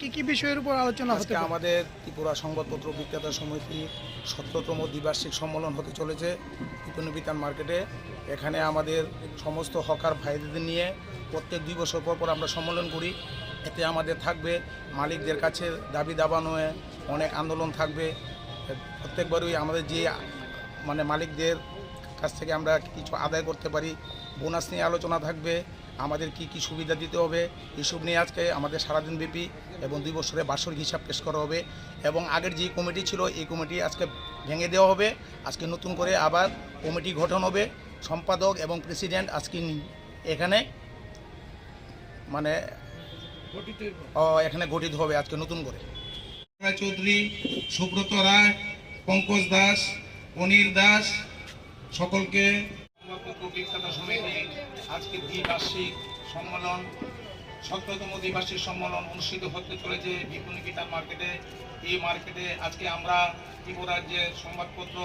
কি কি বিষয়ের উপর আলোচনা আজকে আমাদের ত্রিপুরা সংবাদপত্র বিক্রেতা সমিতি সতেরোতম দ্বিবার্ষিক সম্মেলন হতে চলেছে বিপণী বিতান মার্কেটে এখানে আমাদের সমস্ত হকার ভাইদের নিয়ে প্রত্যেক দুই বছর পর পর আমরা সম্মেলন করি। এতে আমাদের থাকবে মালিকদের কাছে দাবি দাবানোয় অনেক আন্দোলন থাকবে। প্রত্যেকবারই আমাদের যে মানে মালিকদের কাছ থেকে আমরা কিছু আদায় করতে পারি। বোনাস নিয়ে আলোচনা থাকবে। আমাদের কি কি সুবিধা দিতে হবে, এসব নিয়ে আজকে আমাদের সারাদিন ব্যাপী এবং দুই বছরে বার্ষিক হিসাব পেশ করা হবে এবং আগের যে কমিটি ছিল, এই কমিটি আজকে ভেঙে দেওয়া হবে। আজকে নতুন করে আবার কমিটি গঠন হবে। সম্পাদক এবং প্রেসিডেন্ট আজকে এখানে মানে এখানে গঠিত হবে আজকে নতুন করে। চৌধুরী, সুব্রত রায়, পঙ্কজ দাস, অনিল দাস, সকলকে আজকে দ্বিবার্ষিক সম্মেলন সতেরোতম দ্বিবার্ষিক সম্মেলন অনুষ্ঠিত হতে চলেছে বিপণী বিতান মার্কেটে। এই মার্কেটে আজকে আমরা ত্রিপুরার যে সংবাদপত্র